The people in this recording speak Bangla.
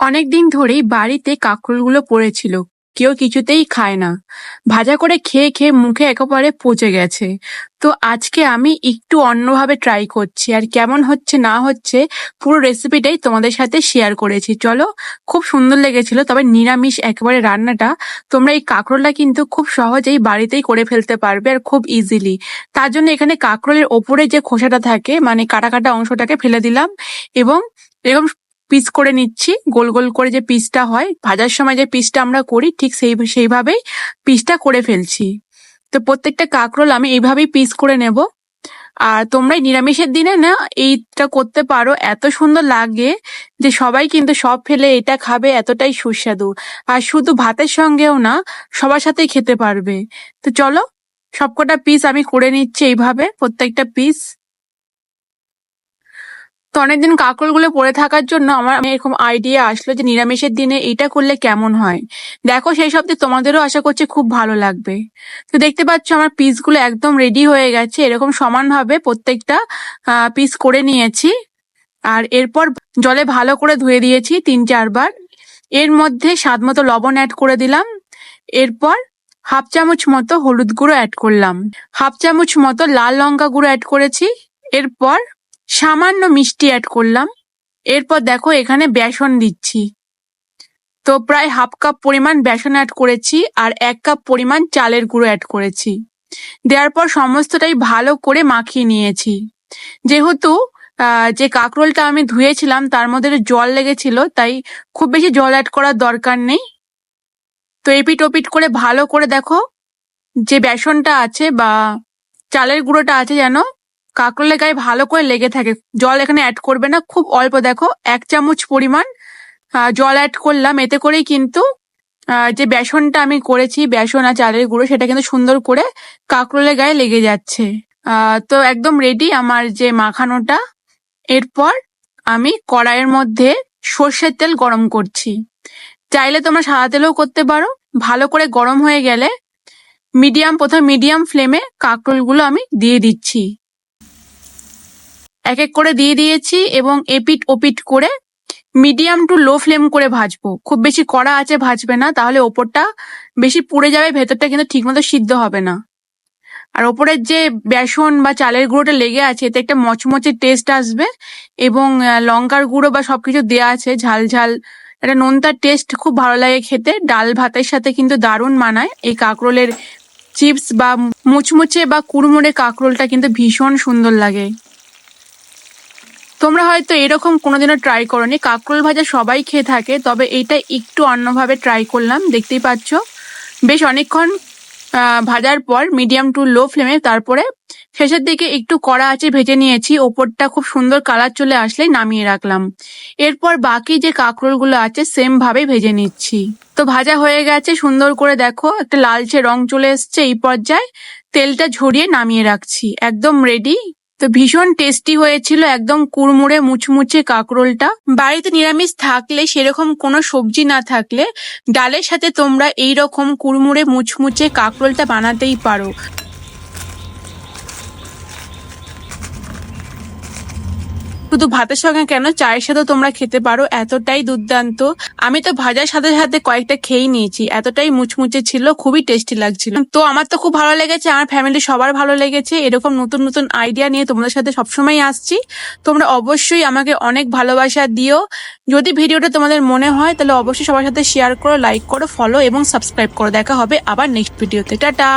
অনেক দিন ধরেই বাড়িতে কাঁকরোলগুলো পড়েছিল। কেউ কিছুতেই খায় না। ভাজা করে খেয়ে খেয়ে মুখে একেবারে পচে গেছে। তো আজকে আমি একটু অন্যভাবে ট্রাই করছি। আর কেমন হচ্ছে না হচ্ছে পুরো রেসিপিটাই তোমাদের সাথে শেয়ার করেছি। চলো, খুব সুন্দর লেগেছিল। তবে নিরামিষ একেবারে রান্নাটা তোমরা এই কাঁকরোলটা কিন্তু খুব সহজেই বাড়িতেই করে ফেলতে পারবে আর খুব ইজিলি তার জন্য এখানে কাঁকরোলের ওপরে যে খোসাটা থাকে মানে কাটা কাটা অংশটাকে ফেলে দিলাম এবং এরকম পিস করে নিচ্ছি। গোল গোল করে যে পিসটা হয়, ভাজার সময় যে পিসটা আমরা করি, ঠিক সেই, সেইভাবেই পিসটা করে ফেলছি। তো প্রত্যেকটা কাঁকরোল আমি এইভাবেই পিস করে নেব। আর তোমরা নিরামিষের দিনে না এইটা করতে পারো। এত সুন্দর লাগে যে সবাই কিন্তু সব ফেলে এটা খাবে, এতটাই সুস্বাদু। আর শুধু ভাতের সঙ্গেও না, সবার সাথেই খেতে পারবে। তো চলো, সবকটা পিস আমি করে নিচ্ছি এইভাবে, প্রত্যেকটা পিস তো অনেকদিন কাঁকরোলগুলো পড়ে থাকার জন্য আমার এরকম আইডিয়া আসলো যে নিরামিষের দিনে এটা করলে কেমন হয়। দেখো সেই সব তোমাদেরও আশা করছি খুব ভালো লাগবে। তো দেখতে পাচ্ছ আমার পিসগুলো একদম রেডি হয়ে গেছে, এরকম সমানভাবে প্রত্যেকটা পিস করে নিয়েছি। আর এরপর জলে ভালো করে ধুয়ে দিয়েছি তিন চারবার। এর মধ্যে স্বাদ মতো লবণ অ্যাড করে দিলাম। এরপর হাফ চামচ মতো হলুদ গুঁড়ো অ্যাড করলাম। হাফ চামচ মতো লাল লঙ্কা গুঁড়ো অ্যাড করেছি। এরপর সামান্য মিষ্টি অ্যাড করলাম। এরপর দেখো এখানে বেসন দিচ্ছি। তো প্রায় হাফ কাপ পরিমাণ বেসন অ্যাড করেছি আর এক কাপ পরিমাণ চালের গুঁড়ো অ্যাড করেছি। দেওয়ার পর সমস্তটাই ভালো করে মাখিয়ে নিয়েছি। যেহেতু যে কাঁকরোলটা আমি ধুয়েছিলাম তার মধ্যে জল লেগেছিল, তাই খুব বেশি জল অ্যাড করার দরকার নেই। তো এপিট ওপিট করে ভালো করে দেখো যে বেসনটা আছে বা চালের গুঁড়োটা আছে যেন কাঁকরোলের গায়ে ভালো করে লেগে থাকে। জল এখানে অ্যাড করবে না, খুব অল্প দেখো, এক চামচ পরিমাণ। জল অ্যাড করলাম, এতে করেই কিন্তু যে বেসনটা আমি করেছি, বেসন আর চালের গুঁড়ো, সেটা কিন্তু সুন্দর করে কাঁকরোলের গায়ে লেগে যাচ্ছে। তো একদম রেডি আমার যে মাখানোটা। এরপর আমি কড়াইয়ের মধ্যে সর্ষের তেল গরম করছি। চাইলে তোমরা সাদা তেলেও করতে পারো। ভালো করে গরম হয়ে গেলে মিডিয়াম প্রথমে মিডিয়াম ফ্লেমে কাঁকরোলগুলো আমি দিয়ে দিচ্ছি। এক এক করে দিয়ে দিয়েছি এবং এপিট ওপিট করে মিডিয়াম টু লো ফ্লেম করে ভাজবো। খুব বেশি কড়া আছে ভাজবে না, তাহলে ওপরটা বেশি পুড়ে যাবে, ভেতরটা কিন্তু ঠিকমতো সিদ্ধ হবে না। আর ওপরের যে বেসন বা চালের গুঁড়োটা লেগে আছে, এতে একটা মচমচে টেস্ট আসবে এবং লঙ্কার গুঁড়ো বা সবকিছু দেওয়া আছে, ঝাল ঝাল। একটা নোনতার টেস্ট খুব ভালো লাগে খেতে। ডাল ভাতের সাথে কিন্তু দারুণ মানায়। এই কাঁকরোলের চিপস বা মুচমুচে বা কুড়মুড়ে কাঁকরোলটা কিন্তু ভীষণ সুন্দর লাগে। তোমরা হয়তো এরকম কোনোদিনও ট্রাই করনি। কাঁকরোল ভাজা সবাই খেয়ে থাকে, তবে এইটা একটু অন্যভাবে ট্রাই করলাম, দেখতেই পাচ্ছ। বেশ অনেকক্ষণ ভাজার পর মিডিয়াম টু লো ফ্লেমে তারপরে শেষের দিকে একটু কড়া আছে ভেজে নিয়েছি, ওপরটা খুব সুন্দর কালার চলে আসলেই নামিয়ে রাখলাম। এরপর বাকি যে কাঁকরোলগুলো আছে সেম ভাবে ভেজে নিচ্ছি। তো ভাজা হয়ে গেছে, সুন্দর করে দেখো, একটা লালচে রং চলে এসছে এই পর্যায়ে। তেলটা ঝরিয়ে নামিয়ে রাখছি, একদম রেডি তো ভীষণ টেস্টি হয়েছিল, একদম কুড়মুড়ে মুচমুচে কাঁকরোলটা। বাড়িতে নিরামিষ থাকলে সেরকম কোনো সবজি না থাকলে ডালের সাথে তোমরা এই রকম কুড়মুড়ে মুচমুচে কাঁকরোলটা বানাতেই পারো। শুধু ভাতের সঙ্গে কেন? চায়ের সাথেও তোমরা খেতে পারো, এতটাই দুর্দান্ত। আমি তো ভাজার সাথে সাথে কয়েকটা খেয়েই নিয়েছি, এতটাই মুচমুচে ছিল, খুবই টেস্টি লাগছিল। তো আমার তো খুব ভালো লেগেছে, আমার ফ্যামিলি সবার ভালো লেগেছে, এরকম নতুন নতুন আইডিয়া নিয়ে তোমাদের সাথে সবসময় আসছি। তোমরা অবশ্যই আমাকে অনেক ভালোবাসা দিও। যদি ভিডিওটা তোমাদের মনে হয়, তাহলে অবশ্যই সবার সাথে শেয়ার করো লাইক করো ফলো এবং সাবস্ক্রাইব করো। দেখা হবে আবার নেক্সট ভিডিওতে টাটা!